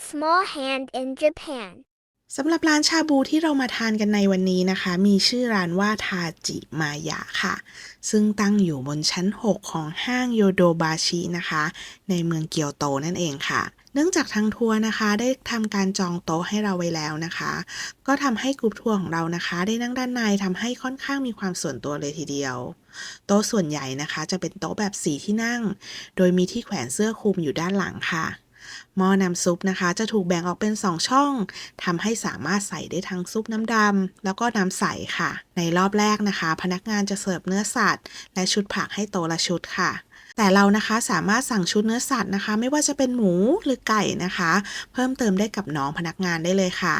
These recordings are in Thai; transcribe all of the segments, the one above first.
small hand in Japan. สำหรับร้านชาบูที่เรามาทานกันในวันนี้นะคะ มีชื่อร้านว่าทาจิมายะค่ะ ซึ่งตั้งอยู่บนชั้น 6 ของห้างโยโดบาชินะคะ ในเมืองเกียวโตนั่นเองค่ะ เนื่องจากทางทัวร์นะคะ ได้ทำการจองโต๊ะให้เราไว้แล้วนะคะ ก็ทำให้กรุ๊ปทัวร์ของเรานะคะ ได้นั่งด้านในทำให้ค่อนข้างมีความส่วนตัวเลยทีเดียว โต๊ะส่วนใหญ่นะคะ จะเป็นโต๊ะแบบสีที่นั่ง โดยมีที่แขวนเสื้อคลุมอยู่ด้านหลังค่ะ หม้อน้ำซุปนะคะ จะถูกแบ่งออกเป็น 2 ช่องทำให้สามารถใส่ได้ทั้งซุปน้ำดำแล้วก็น้ำใสค่ะ ในรอบแรกนะคะ พนักงานจะเสิร์ฟเนื้อสัตว์ และชุดผักให้โตละชุดค่ะ แต่เรานะคะสามารถสั่งชุดเนื้อสัตว์นะคะ ไม่ว่าจะเป็นหมูหรือไก่นะคะ เพิ่มเติมได้กับน้องพนักงานได้เลยค่ะ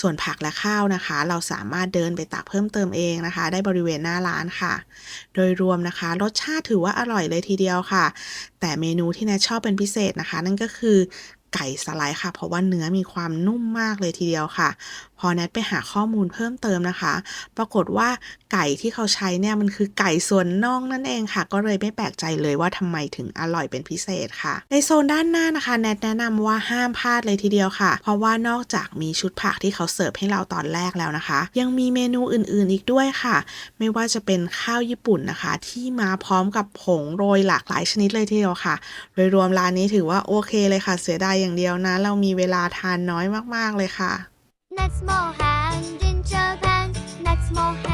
ส่วนผักและข้าวนะคะ เราสามารถเดินไปตักเพิ่มเติมเองนะคะ ได้บริเวณหน้าร้านค่ะ โดยรวมนะคะ รสชาติถือว่าอร่อยเลยทีเดียวค่ะ แต่เมนูที่แนทชอบเป็นพิเศษนะคะ นั่นก็คือ ไก่สไลด์ค่ะ เพราะว่าเนื้อมีความนุ่มมากเลยทีเดียวค่ะ พอแนทไปหาข้อมูลเพิ่มเติมนะคะ ปรากฏว่าไก่ที่เขาใช้เนี่ยมันคือไก่ส่วนน่องนั่นเองค่ะ ก็เลยไม่แปลกใจเลยว่าทำไมถึงอร่อยเป็นพิเศษค่ะ ในโซนด้านหน้านะคะแนทแนะนำว่าห้ามพลาดเลยทีเดียวค่ะ เพราะว่านอกจากมีชุดผักที่เขาเสิร์ฟให้เราตอนแรกแล้วนะคะ ยังมีเมนูอื่นๆอีกด้วยค่ะ ไม่ว่าจะเป็นข้าวญี่ปุ่นนะคะ ที่มาพร้อมกับผงโรยหลากหลายชนิดเลยทีเดียวค่ะ โดยรวมร้านนี้ถือว่าโอเคเลยค่ะ เสียดายอย่างเดียวนะ เรามีเวลาทานน้อยมากๆเลยค่ะ Nuts more hand in Japan Nuts more hand